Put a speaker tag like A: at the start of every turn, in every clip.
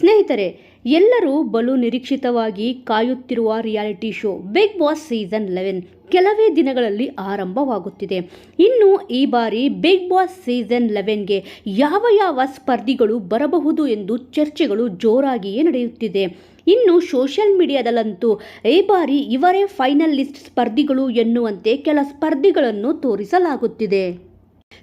A: ಸ್ನೇಹಿತರೆ, ಎಲ್ಲರೂ ಬಲು ನಿರೀಕ್ಷಿತವಾಗಿ ಕಾಯುತ್ತಿರುವ reality show Big Boss season eleven ಕೆಲವೇ ದಿನಗಳಲ್ಲಿ ಆರಂಭವಾಗುತ್ತಿದೆ. ಇನ್ನು ಈ ಬಾರಿ ಬಿಗ್ ಬಾಸ್ ಸೀಸನ್ ಲೆವೆನ್ಗೆ ಯಾವ ಯಾವ ಸ್ಪರ್ಧಿಗಳು ಬರಬಹುದು ಎಂದು ಚರ್ಚೆಗಳು ಜೋರಾಗಿಯೇ ನಡೆಯುತ್ತಿದೆ. ಇನ್ನು ಸೋಷಿಯಲ್ ಮೀಡಿಯಾದಲ್ಲಂತೂ ಈ ಬಾರಿ ಇವರೇ ಫೈನಲಿಸ್ಟ್ ಸ್ಪರ್ಧಿಗಳು ಎನ್ನುವಂತೆ ಕೆಲ ಸ್ಪರ್ಧಿಗಳನ್ನು ತೋರಿಸಲಾಗುತ್ತಿದೆ.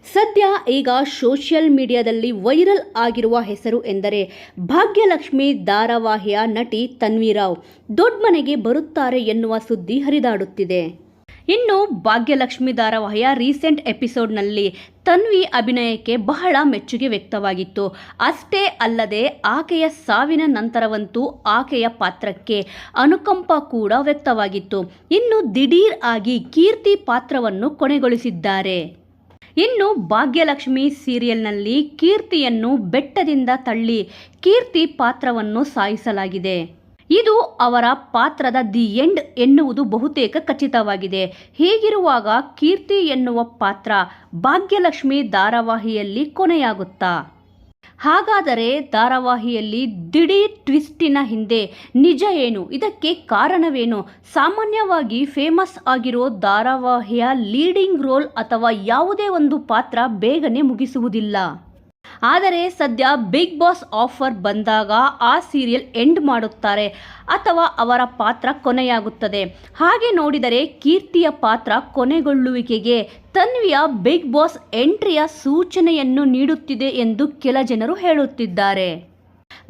A: ಸದ್ಯ ಈಗ ಸೋಷಿಯಲ್ ಮೀಡಿಯಾದಲ್ಲಿ ವೈರಲ್ ಆಗಿರುವ ಹೆಸರು ಎಂದರೆ ಭಾಗ್ಯಲಕ್ಷ್ಮಿ ಧಾರಾವಾಹಿಯ ನಟಿ ತನ್ವಿರಾವ್. ದೊಡ್ಡ ಮನೆಗೆ ಬರುತ್ತಾರೆ ಎನ್ನುವ ಸುದ್ದಿ ಹರಿದಾಡುತ್ತಿದೆ. ಇನ್ನು ಭಾಗ್ಯಲಕ್ಷ್ಮಿ ಧಾರಾವಾಹಿಯ ರೀಸೆಂಟ್ ಎಪಿಸೋಡ್ನಲ್ಲಿ ತನ್ವಿ ಅಭಿನಯಕ್ಕೆ ಬಹಳ ಮೆಚ್ಚುಗೆ ವ್ಯಕ್ತವಾಗಿತ್ತು. ಅಷ್ಟೇ ಅಲ್ಲದೆ ಆಕೆಯ ಸಾವಿನ ನಂತರವಂತೂ ಆಕೆಯ ಪಾತ್ರಕ್ಕೆ ಅನುಕಂಪ ಕೂಡ ವ್ಯಕ್ತವಾಗಿತ್ತು. ಇನ್ನು ದಿಢೀರ್ ಆಗಿ ಕೀರ್ತಿ ಪಾತ್ರವನ್ನು ಕೊನೆಗೊಳಿಸಿದ್ದಾರೆ. ಇನ್ನು ಭಾಗ್ಯಲಕ್ಷ್ಮಿ ಸೀರಿಯಲ್ನಲ್ಲಿ ಕೀರ್ತಿಯನ್ನು ಬೆಟ್ಟದಿಂದ ತಳ್ಳಿ ಕೀರ್ತಿ ಪಾತ್ರವನ್ನು ಸಾಯಿಸಲಾಗಿದೆ. ಇದು ಅವರ ಪಾತ್ರದ ದಿ ಎಂಡ್ ಎನ್ನುವುದು ಬಹುತೇಕ ಖಚಿತವಾಗಿದೆ. ಹೀಗಿರುವಾಗ ಕೀರ್ತಿ ಎನ್ನುವ ಪಾತ್ರ ಭಾಗ್ಯಲಕ್ಷ್ಮಿ ಧಾರಾವಾಹಿಯಲ್ಲಿ ಕೊನೆಯಾಗುತ್ತಾ ಹಾಗಾದರೆ ಧಾರಾವಾಹಿಯಲ್ಲಿ ದಿಢೀರ್ ಟ್ವಿಸ್ಟಿನ ಹಿಂದೆ ನಿಜ ಏನು? ಇದಕ್ಕೆ ಕಾರಣವೇನು? ಸಾಮಾನ್ಯವಾಗಿ ಫೇಮಸ್ ಆಗಿರೋ ಧಾರಾವಾಹಿಯ ಲೀಡಿಂಗ್ ರೋಲ್ ಅಥವಾ ಯಾವುದೇ ಒಂದು ಪಾತ್ರ ಬೇಗನೆ ಮುಗಿಸುವುದಿಲ್ಲ. ಆದರೆ ಸದ್ಯ ಬಿಗ್ ಬಾಸ್ ಆಫರ್ ಬಂದಾಗ ಆ ಸೀರಿಯಲ್ ಎಂಡ್ ಮಾಡುತ್ತಾರೆ ಅಥವಾ ಅವರ ಪಾತ್ರ ಕೊನೆಯಾಗುತ್ತದೆ. ಹಾಗೆ ನೋಡಿದರೆ ಕೀರ್ತಿಯ ಪಾತ್ರ ಕೊನೆಗೊಳ್ಳುವಿಕೆಗೆ ತನ್ವಿಯ ಬಿಗ್ ಬಾಸ್ ಎಂಟ್ರಿಯ ಸೂಚನೆಯನ್ನು ನೀಡುತ್ತಿದೆ ಎಂದು ಕೆಲ ಜನರು ಹೇಳುತ್ತಿದ್ದಾರೆ.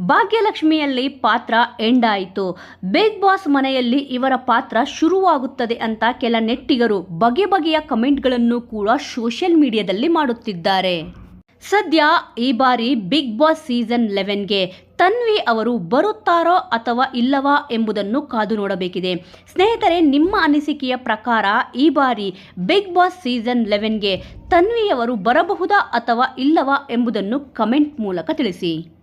A: ಭಾಗ್ಯಲಕ್ಷ್ಮಿಯಲ್ಲಿ ಪಾತ್ರ ಎಂಡ್ ಆಯಿತು. ಬಿಗ್ ಬಾಸ್ ಮನೆಯಲ್ಲಿ ಇವರ ಪಾತ್ರ ಶುರುವಾಗುತ್ತದೆ ಅಂತ ಕೆಲ ನೆಟ್ಟಿಗರು ಬಗೆ ಬಗೆಯ ಕಮೆಂಟ್ಗಳನ್ನು ಕೂಡ ಸೋಷಿಯಲ್ ಮೀಡಿಯಾದಲ್ಲಿ ಮಾಡುತ್ತಿದ್ದಾರೆ. ಸದ್ಯ ಈ ಬಾರಿ ಬಿಗ್ ಬಾಸ್ ಸೀಸನ್ ಲೆವೆನ್ಗೆ ತನ್ವಿ ಅವರು ಬರುತ್ತಾರೋ ಅಥವಾ ಇಲ್ಲವಾ ಎಂಬುದನ್ನು ಕಾದು ನೋಡಬೇಕಿದೆ. ಸ್ನೇಹಿತರೆ, ನಿಮ್ಮ ಅನಿಸಿಕೆಯ ಪ್ರಕಾರ ಈ ಬಾರಿ ಬಿಗ್ ಬಾಸ್ ಸೀಸನ್ ಲೆವೆನ್ಗೆ ತನ್ವಿಯವರು ಬರಬಹುದಾ ಅಥವಾ ಇಲ್ಲವಾ ಎಂಬುದನ್ನು ಕಮೆಂಟ್ ಮೂಲಕ ತಿಳಿಸಿ.